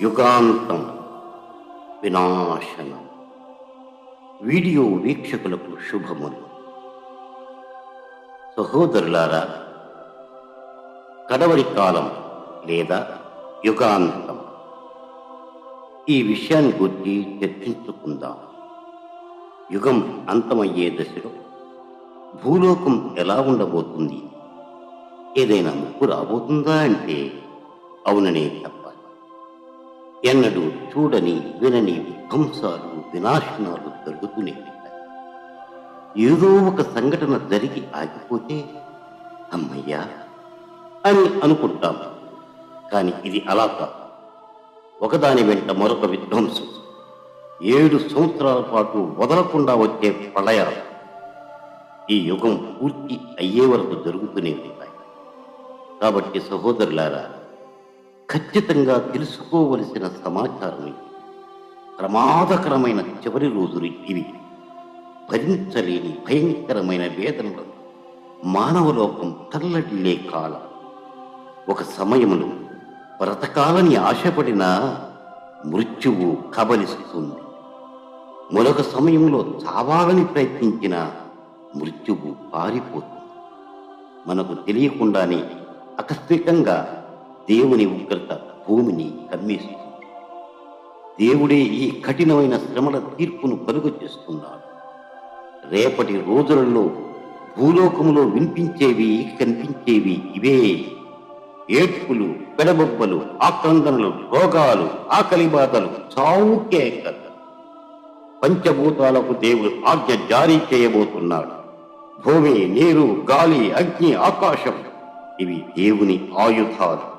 యుగాంతం వినాశనం. వీడియో వీక్షకులకు శుభములు. సహోదరులారా కడవరి కాలం లేదా యుగాంతం. ఈ విషయాన్ని గురించి చర్చించుకుందాం. యుగం అంతమయ్యే దశలో భూలోకం ఎలా ఉండబోతుంది? ఏదైనా ముప్పు రాబోతుందా అంటే అవుననే చెప్పాలి. ఎన్నడూ చూడని వినని విధ్వంసాలు వినాశనాలు జరుగుతూనే ఉంటాయి. ఏదో ఒక సంఘటన జరిగి ఆగిపోతే అమ్మయ్యా అని అనుకుంటాం. కానీ ఇది అలా కాదు. ఒకదాని వెంట మరొక విధ్వంసం. ఏడు సంవత్సరాల పాటు వదలకుండా వచ్చే ప్రళయాలు. ఈ యుగం పూర్తి అయ్యే వరకు జరుగుతూనే ఉంటాయి. కాబట్టి సహోదరులారా ఖచ్చితంగా తెలుసుకోవలసిన సమాచారం ప్రమాదకరమైన చివరి రోజులు ఇవి. భరించలేని భయంకరమైన వేదనలు. మానవలోకం తల్లడిల్లే కాలం. ఒక సమయంలో బ్రతకాలని ఆశపడిన మృత్యువు కబలిస్తుంది. మరొక సమయంలో చావాలని ప్రయత్నించిన మృత్యువు పారిపోతుంది. మనకు తెలియకుండానే ఆకస్మికంగా దేవుని ఉగ్రత భూమిని కమ్మేస్తుంది దేవుడే ఈ కఠినమైన శ్రమల తీర్పును కలుగు చేస్తున్నాడు. రేపటి రోజులలో భూలోకములో వినిపించేవి కనిపించేవి ఇవే. ఏడ్పులు పెడబొబ్బలు ఆక్రందనలు రోగాలు ఆకలి బాధలు చావు కేకలు పంచభూతాలకు దేవుడు ఆజ్ఞ జారీ చేయబోతున్నాడు. భూమి నీరు గాలి అగ్ని ఆకాశం ఇవి దేవుని ఆయుధాలు.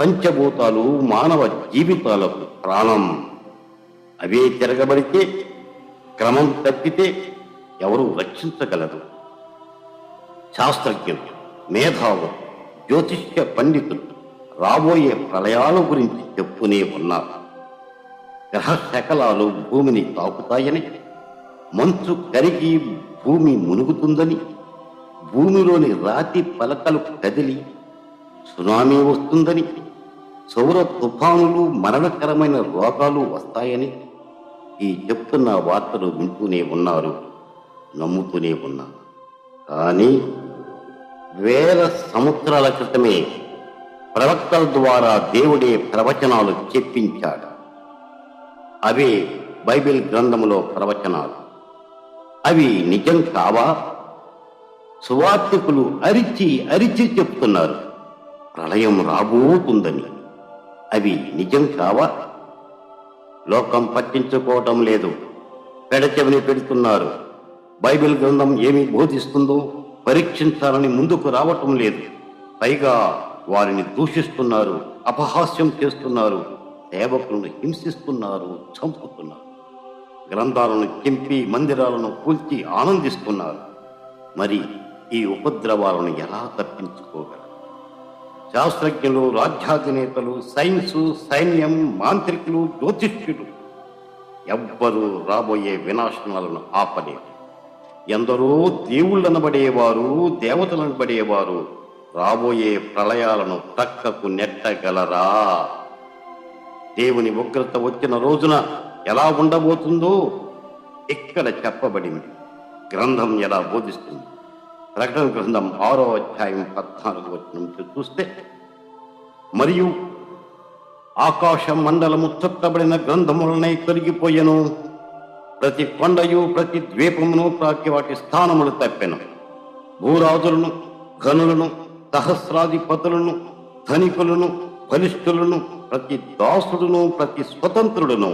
పంచభూతాలు మానవ జీవితాలకు ప్రాణం. అవే తిరగబడితే క్రమం తప్పితే ఎవరు రక్షించగలరు? శాస్త్రజ్ఞులు మేధావులు జ్యోతిష్య పండితులు రాబోయే ప్రళయాల గురించి చెప్పునే ఉన్నారు. గ్రహ శకలాలు భూమిని తాకుతాయని మంచు కరిగి భూమి మునుగుతుందని భూమిలోని రాతి పలకలు కదిలి సునామీ వస్తుందని సౌర తుఫానులు మరణకరమైన రోగాలు వస్తాయని ఈ చెప్తున్న వార్తలు వింటూనే ఉన్నారు నమ్ముతూనే ఉన్నారు కానీ వేల సంవత్సరాల క్రితమే ప్రవక్తల ద్వారా దేవుడే ప్రవచనాలు చెప్పించాడు. అవే బైబిల్ గ్రంథములో ప్రవచనాలు. అవి నిజం కావా? సువార్థికులు అరిచి అరిచి చెప్తున్నారు. ప్రళయం రాబోతుందని. అవి నిజం కావా? లోకం పట్టించుకోవటం లేదు. పెడచెవిని పెడుతున్నారు. బైబిల్ గ్రంథం ఏమి బోధిస్తుందో పరీక్షించాలని ముందుకు రావటం లేదు. పైగా వారిని దూషిస్తున్నారు అపహాస్యం చేస్తున్నారు సేవకులను హింసిస్తున్నారు చంపుతున్నారు. గ్రంథాలను చింపి మందిరాలను కూల్చి ఆనందిస్తున్నారు. మరి ఈ ఉపద్రవాలను ఎలా తప్పించుకోగలరు శాస్త్రజ్ఞులు రాజ్యాధినేతలు సైన్సు సైన్యం మాంత్రికులు జ్యోతిష్యులు ఎవ్వరూ రాబోయే వినాశనాలను ఆపలేరు ఎందరో దేవుళ్ళనబడేవారు దేవతలనబడేవారు రాబోయే ప్రళయాలను ప్రక్కకు నెట్టగలరా? దేవుని ఉగ్రత వచ్చిన రోజున ఎలా ఉండబోతుందో ఇక్కడ చెప్పబడింది. గ్రంథం ఎలా బోధిస్తుంది? ప్రకటన గ్రంథం ఆరో అధ్యాయం పద్నాలుగు వచ్చిన చూస్తే మరియు ఆకాశ మండలము చుట్టబడిన గ్రంథములనే తొలగిపోయెను. ప్రతి కొండయు ప్రతి ద్వీపమును తాకి వాటి స్థానములు తప్పెను. భూరాజులను గనులను సహస్రాధిపతులను ధనికులను బలిష్ఠులను ప్రతి దాసుడును ప్రతి స్వతంత్రుడును.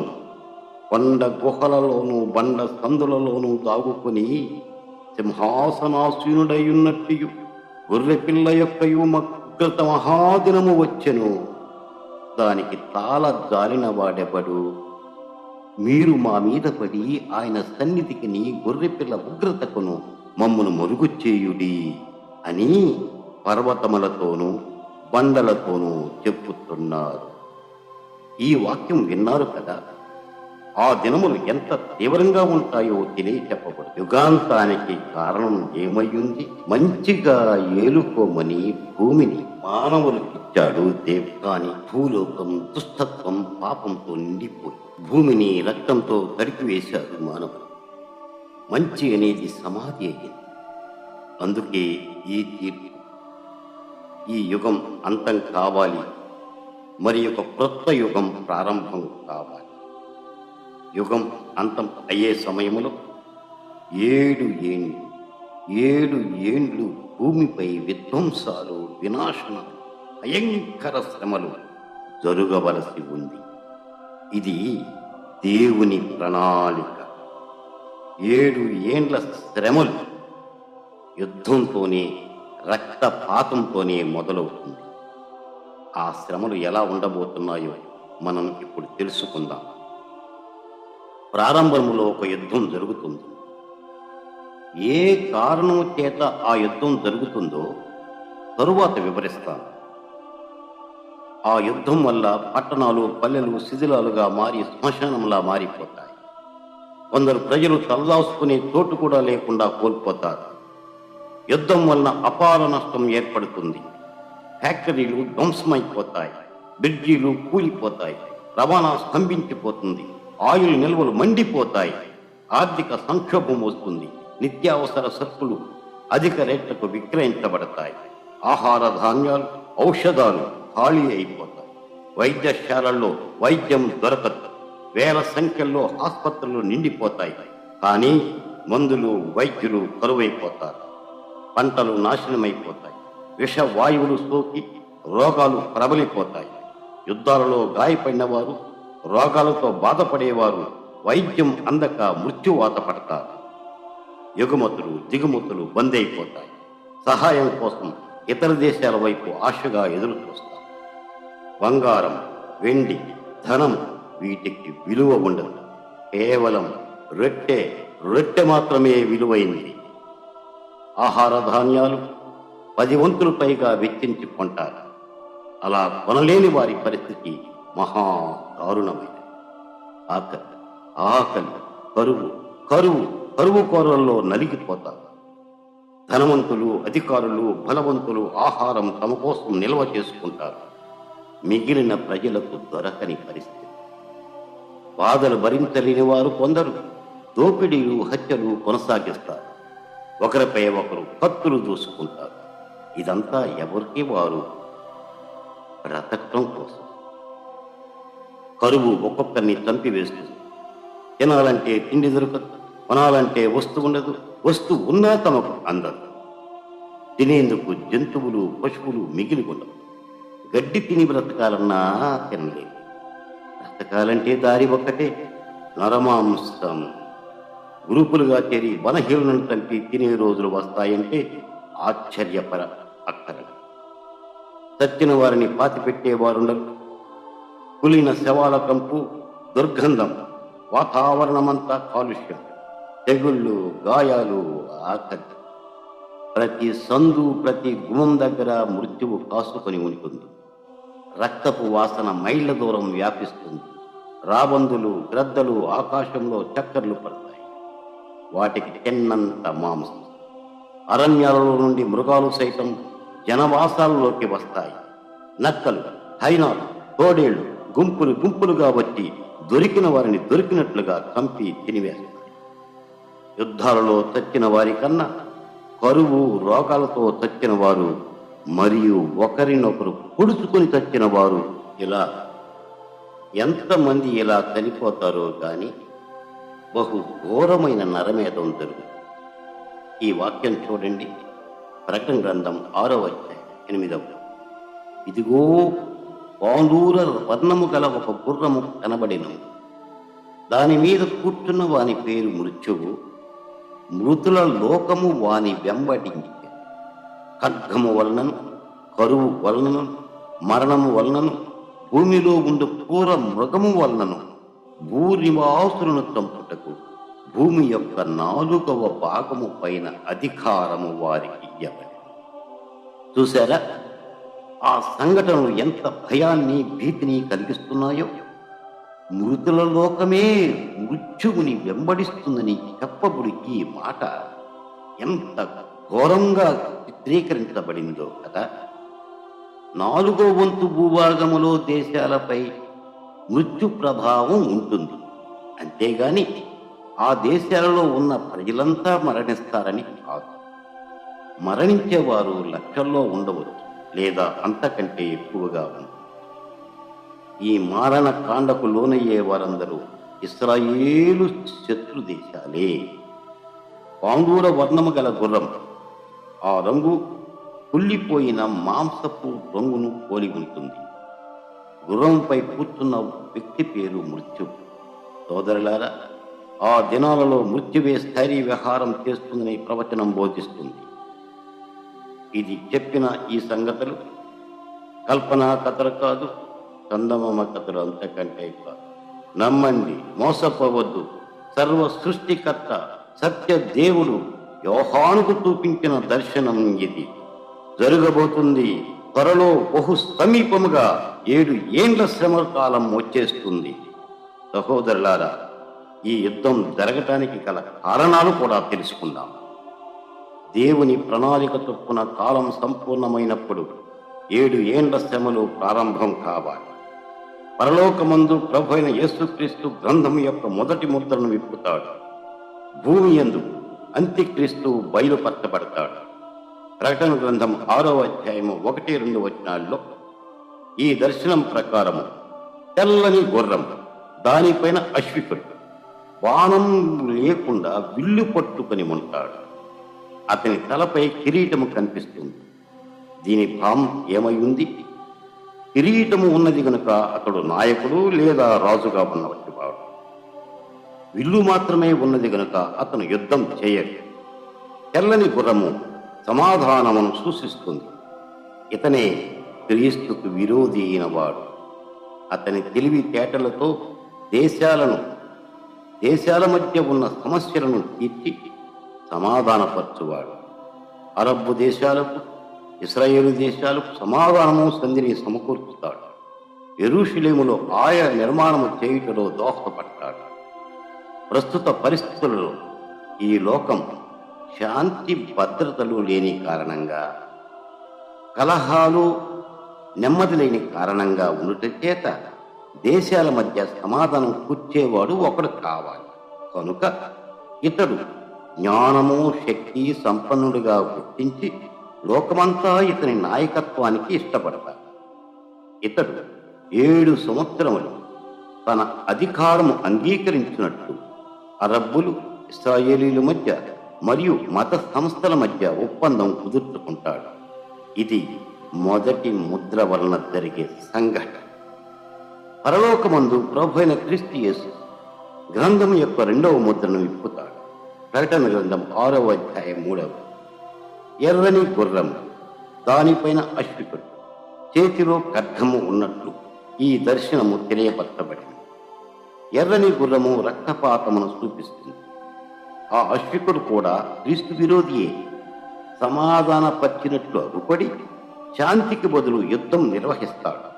కొండ గుహలలోను బండ సందులలోనూ దాగుకుని సింహాసనాసీనుడై గొర్రెపిల్ల గొర్రె పిల్ల యొక్కయు మగ్రత మహాదినము వచ్చెను. దానికి తాళ జాలిన వాడెవడు? మీరు మా మీద పడి ఆయన సన్నిధికిని గొర్రెపిల్ల ఉగ్రతకును మమ్మను మరుగు చేయుడి అని పర్వతములతోనూ బండలతోనూ చెప్పుతున్నారు. ఈ వాక్యం విన్నారు కదా? ఆ దినములు ఎంత తీవ్రంగా ఉంటాయో తెలియచెప్పబడు. యుగాంతానికి కారణం ఏమయ్యుంది? మంచిగా ఏలుకోమని భూమిని మానవులకిచ్చాడు దేవు కాని భూలోకం దుస్తత్వం పాపంతో నిండిపోయి భూమిని రక్తంతో తడిపివేశాడు మానవులు. మంచి అనేది సమాధి అయ్యింది. అందుకే ఈ తీర్పు. ఈ యుగం అంతం కావాలి. మరి ఒక క్రొత్త యుగం ప్రారంభం కావాలి. యుగం అంతం అయ్యే సమయంలో ఏడు ఏండ్లు ఏడు ఏండ్లు భూమిపై విధ్వంసాలు వినాశనం భయంకర శ్రమలు జరుగవలసి ఉంది. ఇది దేవుని ప్రణాళిక. ఏడు ఏండ్ల శ్రమలు యుద్ధంతోనే రక్తపాతంతోనే మొదలవుతుంది. ఆ శ్రమలు ఎలా ఉండబోతున్నాయో మనం ఇప్పుడు తెలుసుకుందాం. ప్రారంభంలో ఒక యుద్ధం జరుగుతుంది. ఏ కారణం చేత ఆ యుద్ధం జరుగుతుందో తరువాత వివరిస్తాను. ఆ యుద్ధం వల్ల పట్టణాలు పల్లెలు శిథిలాలుగా మారి శ్మశానంలా మారిపోతాయి. కొందరు ప్రజలు తలదాచుకునే చోటు కూడా లేకుండా కోల్పోతారు. యుద్ధం వలన అపార నష్టం ఏర్పడుతుంది. ఫ్యాక్టరీలు ధ్వంసమైపోతాయి. బ్రిడ్జీలు కూలిపోతాయి. రవాణా స్తంభించిపోతుంది. ఆయిల్ నిల్వలు మండిపోతాయి. ఆర్థిక సంక్షోభం వస్తుంది. నిత్యావసర సరుకులు అధిక రేట్లకు విక్రయించబడతాయి. ఆహార ధాన్యాలు ఔషధాలు ఖాళీ అయిపోతాయి. వైద్యశాలల్లో వైద్యం దొరకదు. వేల సంఖ్యల్లో ఆసుపత్రులు నిండిపోతాయి. కానీ మందులు వైద్యులు కరువైపోతారు. పంటలు నాశనమైపోతాయి. విష వాయువులు సోకి రోగాలు ప్రబలిపోతాయి. యుద్ధాలలో గాయపడిన వారు రోగాలతో బాధపడేవారు వైద్యం అందక మృత్యువాత పడతారు. ఎగుమతులు దిగుమతులు బంద్ అయిపోతాయి సహాయం కోసం ఇతర దేశాల వైపు ఆశగా ఎదురు చూస్తారు బంగారం వెండి ధనం వీటికి విలువ ఉండదు. కేవలం రొట్టె రొట్టె మాత్రమే విలువైంది. ఆహార ధాన్యాలు పది వంతులు పైగా వెచ్చించి కొంటారు. అలా కొనలేని వారి పరిస్థితి మహా దారుణమైన ఆకలి ఆకలి కరువు కరువు కరువు కోరల్లో నలిగిపోతారు. ధనవంతులు అధికారులు బలవంతులు ఆహారం తమ కోసం నిల్వ చేసుకుంటారు. మిగిలిన ప్రజలకు దొరకని పరిస్థితి. బాధలు భరించలేని వారు కొందరు దోపిడీలు హత్యలు కొనసాగిస్తారు. ఒకరిపై ఒకరు కత్తులు దూసుకుంటారు. ఇదంతా ఎవరికి వారు? బ్రతకటం కోసం. కరువు ఒక్కొక్కరిని చంపివేస్తుంది. తినాలంటే తిండి దొరకదు కొనాలంటే వస్తువు ఉండదు వస్తు ఉన్నా తమకు అందదు. తినేందుకు జంతువులు పశువులు మిగిలి ఉండవు. గడ్డి తిని బ్రతకాలన్నా తినలేదు బ్రతకాలంటే దారి ఒక్కటే నరమాంసం. గ్రూపులుగా చేరి వనహీనులను చంపి తినే రోజులు వస్తాయంటే ఆశ్చర్యపర అక్కర చచ్చిన వారిని పాతిపెట్టేవారుండరు కులిన శవాల కంపు దుర్గంధం వాతావరణమంతా కాలుష్యం తెగుళ్ళు గాయాలు ఆకలి. ప్రతి సందు ప్రతి గుమం దగ్గర మృత్యువు కాసుకొని ఉంటుంది రక్తపు వాసన మైళ్ళ దూరం వ్యాపిస్తుంది. రాబందులు గ్రద్దలు ఆకాశంలో చక్కర్లు పడతాయి. వాటికి ఎన్నంత మాంసం. అరణ్యాలలో నుండి మృగాలు సైతం జనవాసాలలోకి వస్తాయి. నక్కలు హైనాలు తోడేళ్ళు గుంపులు గుంపులుగా వచ్చి దొరికిన వారిని దొరికినట్లుగా కంపి తినివేస్తారు యుద్ధాలలో చచ్చిన వారి కన్నా కరువు రోగాలతో చచ్చిన వారు మరియు ఒకరినొకరు పొడుచుకొని చచ్చిన వారు ఇలా ఎంతమంది ఇలా చనిపోతారో గాని బహు ఘోరమైన నరమేధం జరుగు ఈ వాక్యం చూడండి. ప్రకటన గ్రంథం ఆరో అధ్యాయం ఎనిమిదవ ఇదిగో పాండూర వర్ణము గల ఒక గుర్రము కనబడిను దాని మీద కూర్చున్న వాని పేరు మృత్యువు. మృతుల లోకము వాని వెంబడింది ఖడ్గము వలనను కరువు వలనను మరణము వలనను భూమిలో ఉండు క్రూర మృగము వలనను భూనివాసులను చంపుటకు భూమి యొక్క నాలుగవ భాగము పైన అధికారము వారికి ఇవ్వబడి చూసారా ఆ సంఘటనలు ఎంత భయాన్ని భీతిని కలిగిస్తున్నాయో. మృతుల లోకమే మృత్యువుని వెంబడిస్తుందని చెప్పబడి ఈ మాట ఎంత ఘోరంగా చిత్రీకరించబడిందో కదా. నాలుగో వంతు భూభాగములో దేశాలపై మృత్యు ప్రభావం ఉంటుంది. అంతేగాని ఆ దేశాలలో ఉన్న ప్రజలంతా మరణిస్తారని కాదు. మరణించేవారు లక్షల్లో ఉండవచ్చు. లేదా అంతకంటే ఎక్కువగా ఉంది. ఈ మారణ కాండకు లోనయ్యే వారందరూ ఇస్రాయేలు శత్రు దేశాలే. పాండూర వర్ణము గల గుర్రం ఆ రంగు కుళ్ళిపోయిన మాంసపు రంగును పోలి ఉంటుంది. గుర్రంపై కూర్చున్న వ్యక్తి పేరు మృత్యు. సోదరులారా ఆ దినాలలో మృత్యువే స్థైర్య విహారం చేస్తుందని ప్రవచనం బోధిస్తుంది. ఇది చెప్పిన ఈ సంగతులు కల్పనా కథలు కాదు చందమామ కథలు అంతకంటే కాదు నమ్మండి మోసపోవద్దు. సర్వ సృష్టికర్త సత్య దేవుడు యోహానుకు చూపించిన దర్శనం ఇది. జరగబోతుంది త్వరలో బహు సమీపముగా ఏడు ఏండ్ల శ్రమ కాలం వచ్చేస్తుంది. సహోదరులారా ఈ యుద్ధం జరగటానికి గల కారణాలు కూడా తెలుసుకుందాం. దేవుని ప్రణాళిక చొప్పున కాలం సంపూర్ణమైనప్పుడు ఏడు ఏండ్ల శ్రమలు ప్రారంభం కావాలి. పరలోకమందు ప్రభు అయిన యేసుక్రీస్తు గ్రంథం యొక్క మొదటి ముద్రను విప్పుతాడు. భూమి యందు అంత్యక్రీస్తు బయలుపరచబడతాడు. ప్రకటన గ్రంథం ఆరో అధ్యాయము ఒకటి రెండు వచనాల్లో ఈ దర్శనం ప్రకారము తెల్లని గుర్రం దానిపైన అశ్వికుడు బాణం లేకుండా విల్లు పట్టుకొని ఉంటాడు. అతని తలపై కిరీటము కనిపిస్తుంది. దీని భావం ఏమై ఉంది కిరీటము ఉన్నది గనుక అతడు నాయకుడు లేదా రాజుగా ఉన్నవంటి వాడు విల్లు మాత్రమే ఉన్నది గనుక అతను యుద్ధం చేయడు తెల్లని గుర్రము సమాధానమును సూచిస్తుంది. ఇతనే క్రీస్తుకు విరోధి అయిన వాడు అతని తెలివి తేటలతో దేశాలను దేశాల మధ్య ఉన్న సమస్యలను తీర్చి సమాధానపరచువాడు. అరబ్బు దేశాలకు ఇస్రాయేలు దేశాలకు సమాధానము సంధిని సమకూర్చుతాడు. ఎరుషులేములో ఆయా నిర్మాణము చేయుటలో దోహదపడతాడు. ప్రస్తుత పరిస్థితులలో ఈ లోకం శాంతి భద్రతలు లేని కారణంగా కలహాలు నెమ్మది లేని కారణంగా ఉండుట చేత దేశాల మధ్య సమాధానం కూర్చేవాడు ఒకడు కావాలి. కనుక ఇతడు జ్ఞానము శక్తి సంపన్నుడిగా గుర్తించి లోకమంతా ఇతని నాయకత్వానికి ఇష్టపడతారు ఇతడు ఏడు సంవత్సరములు తన అధికారము అంగీకరించినట్లు అరబ్బులు ఇస్రాయేలీల మధ్య మరియు మత సంస్థల మధ్య ఒప్పందం కుదుర్చుకుంటాడు. ఇది మొదటి ముద్ర వలన జరిగే సంఘటన. పరలోకమందు ప్రభు అయిన క్రీస్తు యేసు గ్రంథం యొక్క రెండవ ముద్రను విప్పుతాడు. ప్రకటన గ్రంథం ఆరవ అధ్యాయం మూడవ. ఎర్రని గుర్రం దానిపైన అశ్వికుడు. చేతిలో ఖడ్గము ఉన్నట్లు ఈ దర్శనము తెలియపరచబడింది. ఎర్రని గుర్రము రక్తపాతమును చూపిస్తుంది ఆ అశ్వికుడు కూడా క్రీస్తు విరోధియే. సమాధానపరిచినట్లు అగుపడి శాంతికి బదులు యుద్ధం నిర్వహిస్తాడు.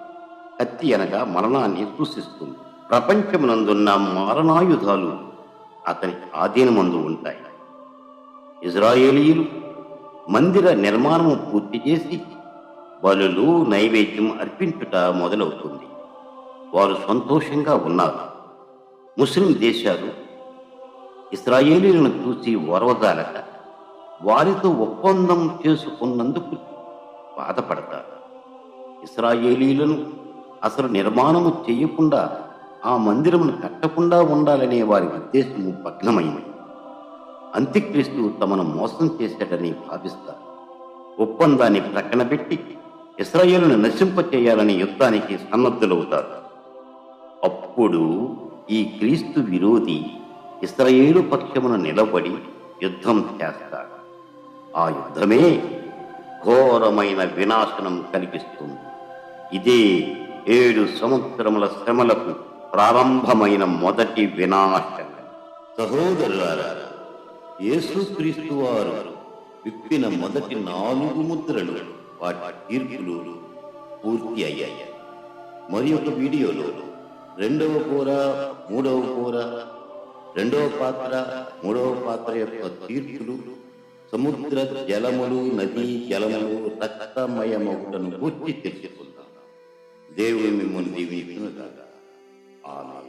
కత్తి అనగా మరణాన్ని సూచిస్తుంది. ప్రపంచమునందున్న మారణాయుధాలు అతని ఆధీనమందు ఉంటాయి. ఇజ్రాయేలీలు మందిర నిర్మాణము పూర్తి చేసి బలులు నైవేద్యం అర్పించుట మొదలవుతుంది. వారు సంతోషంగా ఉన్నారు. ముస్లిం దేశాలు ఇస్రాయేలీలను చూసి ఓర్వజాలక వారితో ఒప్పందం చేసుకున్నందుకు బాధపడతారు. ఇస్రాయేలీలను అసలు నిర్మాణము చేయకుండా ఆ మందిరమును కట్టకుండా ఉండాలనే వారి ఉద్దేశము భగ్నమైంది అంత్యక్రీస్తు తమను మోసం చేశాడని భావిస్తారు. ఒప్పందాన్ని ప్రక్కన పెట్టి ఇస్రాయేలును నశింపచేయాలని యుద్ధానికి సన్నద్ధులవుతారు. అప్పుడు ఈ క్రీస్తు విరోధి ఇస్రాయేలు పక్షమున నిలబడి యుద్ధం చేస్తాడు. ఆ యుద్ధమే ఘోరమైన వినాశనం కలిగిస్తుంది. ఇదే ఏడు సంవత్సరముల శ్రమలకు ప్రారంభమైన మొదటి వినాశనం. సహోదరులారా యేసుక్రీస్తు వారు విప్పిన మొదటి నాలుగు ముద్రలు వాటి తీర్పులు పూర్తి అయ్యాయి. మరి ఒక వీడియోలో రెండవ కూర మూడవ కూర రెండవ పాత్ర మూడవ పాత్ర యొక్క తీర్పులు సముద్ర జలములు నదీ జలములు రక్తమయమవుటను పూర్తి తెలుసుకుందాం. దేవుని మిమ్మల్ని దీవించునుగా Amen.